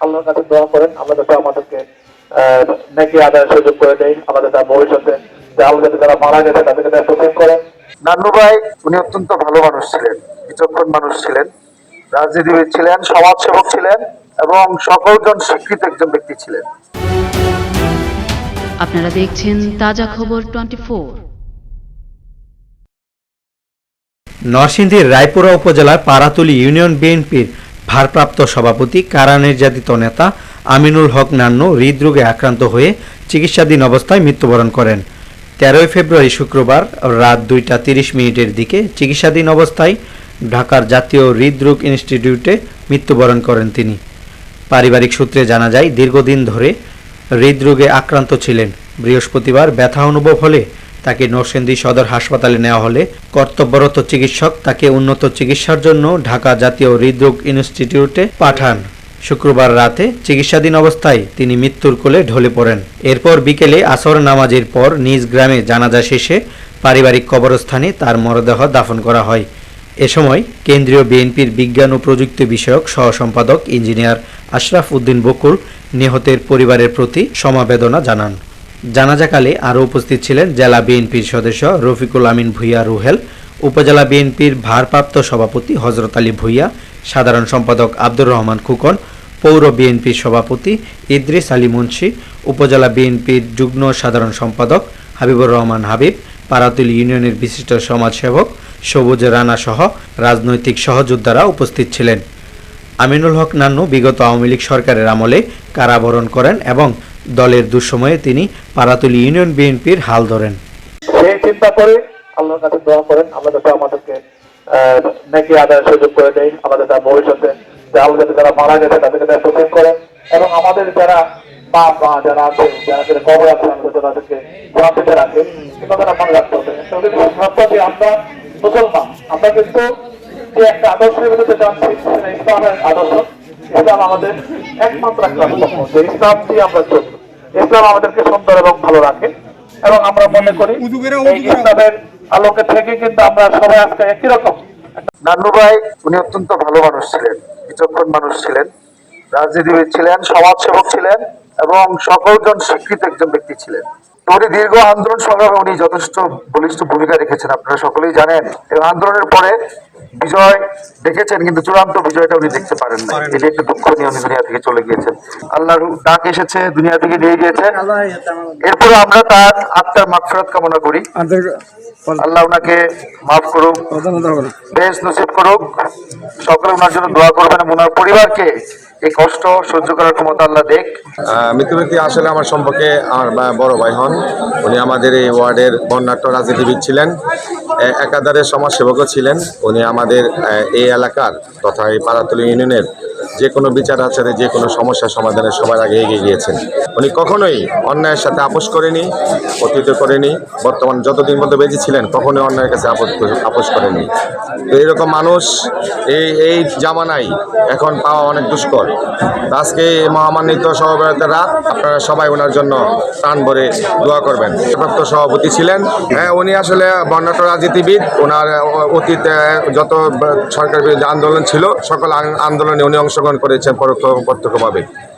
আল্লাহর কাছে দোয়া করেন আমরা যাতে আমাদেরকে নাকি আদায়ের সুযোগ করে দেয় আমাদের তার ভবিষ্যতে যে আল্লাহ যাতে যারা মারা গেছে তাদেরকে তারা সুযোগ করেন নান্নু ভাই উনি অত্যন্ত ভালো মানুষ ছিলেন বিচক্ষণ মানুষ ছিলেন রাজনীতিবিদ ছিলেন সমাজসেবক ছিলেন এবং সকলজন স্বীকৃত একজন ব্যক্তি ছিলেন। আপনারা দেখছেন তাজা খবর টোয়েন্টি ফোর। নরসিংদীর রায়পুরা উপজেলার পাড়াতুলি ইউনিয়ন বিএনপির ভারপ্রাপ্ত সভাপতি কারা নির্যাতিত নেতা আমিনুল হক নান্নু হৃদরোগে আক্রান্ত হয়ে চিকিৎসাধীন অবস্থায় মৃত্যুবরণ করেন। তেরোই ফেব্রুয়ারি শুক্রবার রাত দুইটা তিরিশ মিনিটের দিকে চিকিৎসাধীন অবস্থায় ঢাকার জাতীয় হৃদরোগ ইনস্টিটিউটে মৃত্যুবরণ করেন তিনি। পারিবারিক সূত্রে জানা যায়, দীর্ঘদিন ধরে হৃদরোগে আক্রান্ত ছিলেন। বৃহস্পতিবার ব্যথা অনুভব হলে তাকে নরসিংদী সদর হাসপাতালে নেওয়া হলে কর্তব্যরত চিকিৎসক তাকে উন্নত চিকিৎসার জন্য ঢাকা জাতীয় হৃদরোগ ইনস্টিটিউটে পাঠান। শুক্রবার রাতে চিকিৎসাধীন অবস্থায় তিনি মৃত্যুর কোলে ঢলে পড়েন। এরপর বিকেলে আসর নামাজের পর নিজ গ্রামে জানাজা শেষে পারিবারিক কবরস্থানে তার মরদেহ দাফন করা হয়। এ সময় কেন্দ্রীয় বিএনপির বিজ্ঞান ও প্রযুক্তি বিষয়ক সহ সম্পাদক ইঞ্জিনিয়ার আশরাফ উদ্দিন বকুল নিহতের পরিবারের প্রতি সমাবেদনা জানান। জানাজাকালে আরও উপস্থিত ছিলেন জেলা বিএনপির সদস্য রফিকুল আমিন ভুইয়া রুহেল, উপজেলা বিএনপির ভারপ্রাপ্ত সভাপতি হজরত আলী ভুইয়া, সাধারণ সম্পাদক আব্দুর রহমান খুকন, পৌর বিএনপির সভাপতি ইদ্রিস আলী মুন্সি, উপজেলা বিএনপির যুগ্ম সাধারণ সম্পাদক হাবিবুর রহমান হাবিব, পারাতুল ইউনিয়নের বিশিষ্ট সমাজসেবক সবুজ রানা সহ রাজনৈতিক সহযোদ্ধারা উপস্থিত ছিলেন। আমিনুল হক নান্নু বিগত আওয়ামী লীগ সরকারের আমলে কারাবরণ করেন এবং দলের দুঃসময়ে তিনি পারাতুলি ইউনিয়ন বিএনপির হাল ধরেন। চিন্তা করে আল্লাহর কাছে দোয়া করেন আমরা যাতে আমাদেরকে নাকি আদায়ের সুযোগ করে দেয়, আমাদের তার ভবিষ্যতে যারা মারা গেছে তাদেরকে তারা করেন এবং আমাদের যারা মা যারা আছে, যারা যারা কবর আছে যাতে তাদেরকে রাখে। তারা মনে রাখতে হবে। আমরা মুসলমান? আমরা কিন্তু যে একটা আদর্শের বিরুদ্ধে জানছি সেটা ইসলামের আদর্শ। ইসলাম আমাদের একমাত্র একটা ইসলাম দিয়ে আমরা চলি ইসলাম আমাদেরকে সুন্দর এবং ভালো রাখে। এবং আমরা মনে করি ইসলামের আলোকে থেকে কিন্তু আমরা সবাই আজকে একই রকম। নান্নু ভাই উনি অত্যন্ত ভালো মানুষ ছিলেন বিচক্ষণ মানুষ ছিলেন রাজনীতিবিদ ছিলেন সমাজসেবক ছিলেন এবং সকলজন স্বীকৃত একজন ব্যক্তি ছিলেন। উনি দীর্ঘ আন্দোলন সংগ্রামে উনি যথেষ্ট বলিষ্ঠ ভূমিকা রেখেছেন আপনারা সকলেই জানেন। এবং আন্দোলনের পরে বিজয় দেখেছেন কিন্তু চূড়ান্ত বিজয়টা উনি দেখতে পারেন না এটি একটা দুঃখ নিয়ে উনি দুনিয়া থেকে চলে গিয়েছেন। আল্লাহর ডাক এসেছে দুনিয়া থেকে নিয়ে গিয়েছেন। এরপরে আমরা তার আত্মার মাগফিরাত কামনা করি। আল্লাহ ওনাকে মাফ করুক বেশ নসিব করুক। সকলে ওনার জন্য দোয়া করবেন এবং ওনার পরিবারকে এই কষ্ট সহ্য করার ক্ষমতা আল্লাহ দেখ। আহ, মৃত্যুব্যক্তি আসলে আমার সম্পর্কে আমার বড় ভাই হন। উনি আমাদের এই ওয়ার্ডের বর্ণাঢ্য রাজনীতিবিদ ছিলেন। একাধারে সমাজসেবকও ছিলেন। উনি আমাদের এই এলাকার তথা এই পাড়াতলি ইউনিয়নের যে কোনো বিচার আচারে, যে কোনো সমস্যা সমাধানে সবার আগে এগিয়ে গিয়েছেন। উনি কখনোই অন্যায়ের সাথে আপোষ করেনি অতীত করেনি, বর্তমান যতদিন মধ্যে বেঁচে ছিলেন, কখনোই অন্যায়ের কাছে আপোষ আপোষ করেননি। তো এইরকম মানুষ এই এই জামানায় এখন পাওয়া অনেক দুষ্কর। আজকে মহামান্বিত সভাপতির, আপনারা সবাই ওনার জন্য প্রাণ ভরে দোয়া করবেন। প্রাপ্ত সভাপতি ছিলেন। হ্যাঁ উনি আসলে বর্ণাঢ্য রাজনীতিবিদ। ওনার অতীত যত সরকার বিরোধী আন্দোলন ছিল, সকল আন- আন্দোলনে উনি অংশগ্রহণ করেছেন পরোক্ষ প্রত্যক্ষভাবে